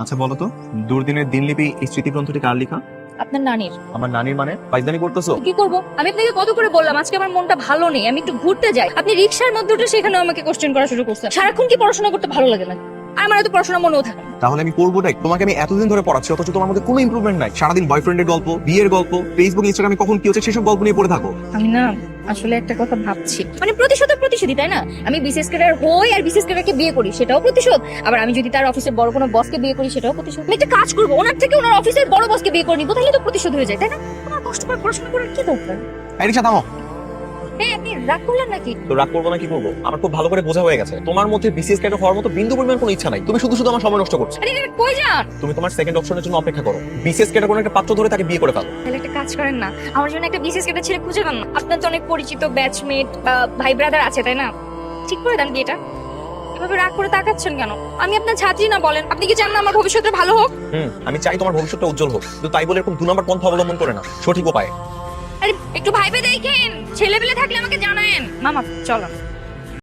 আচ্ছা বলো তো দুর্দিনের দিনলিপি এই স্মৃতিগ্রন্থটি কার লেখা? আপনার নানির। আমার নানির মানে? পাইজানি করতেছো? কি করব? আমি আপনাকে কত করে বললাম আজকে আমার মনটা ভালো নেই আমি একটু ঘুরতে যাই। আপনি রিক্সার মধ্যে উঠে সেখানে আমাকে কোশ্চেন করা শুরু করছেন। সারাক্ষণ কি পড়াশোনা করতে ভালো লাগে না? আর আমার এত পড়াশোনা মনেও থাকে না। তাহলে আমি করব নাই তোমাকে আমি এতদিন ধরে পড়াচ্ছি অথচ তোমার মধ্যে কোনো ইমপ্রুভমেন্ট নাই। সারাদিন বয়ফ্রেন্ডের গল্প বিয়ের গল্প ফেসবুক ইনস্টাগ্রামে কখন কি হচ্ছে সেসব গল্প নিয়ে পড়ে থাকো। আমি না আসলে একটা কথা ভাবছি। মানে প্রতিশোধ প্রতিশোধই, তাই না? আমি বিশেষ ক্যাডার হই আর বিশেষ ক্যাডারকে বিয়ে করি, সেটাও প্রতিশোধ। আবার আমি যদি তার অফিসের বড় কোনো বসকে বিয়ে করি, সেটাও প্রতিশোধ। আমি একটা কাজ করব, ওনার থেকে ওনার অফিসের বড় বসকে বিয়ে করে নিবো, তাহলে তো প্রতিশোধ হয়ে যায়, তাই না? কষ্ট করে পড়াশোনা করার কি দরকার? এই রিক্সা হ্যাঁ আপনি রাগ করলেন নাকি? তো রাগ করব না কি করব? আমার খুব ভালো করে বোঝা হয়ে গেছে। তোমার মধ্যে বিসিএস ক্যাডার হওয়ার মতো বিন্দু পরিমাণ কোনো ইচ্ছা নাই। তুমি শুধু শুধু আমার সময় নষ্ট করছ। আরে এখানে কই যান? তুমি তোমার সেকেন্ড অপশনের জন্য অপেক্ষা করো। বিসিএস ক্যাডার কোনো একটা পাত্র ধরে তাকে বিয়ে করে ফেলো। তাহলে একটা কাজ করেন না। আমার জন্য একটা বিশেষ ক্যাডার ছেলে খুঁজে না। আপনার তো অনেক পরিচিত ব্যাচমেট বা ভাই ব্রাদার আছে তাই না? ঠিক করে দেন বিয়েটা। এভাবে রাগ করে তাকাচ্ছেন কেন? আমি আপনার ছাত্রী না বলেন। আপনি কি চান না আমার ভবিষ্যতে ভালো হোক? হুম আমি চাই তোমার ভবিষ্যৎটা উজ্জ্বল হোক। কিন্তু তাই বলে এরকম দু নম্বর পন্থা অবলম্বন করে না। সঠিক উপায়ে। আরে একটু ভাইবে দেখেন। ছেলে পেলে থাকলে আমাকে জানায়েন। মামা চলো।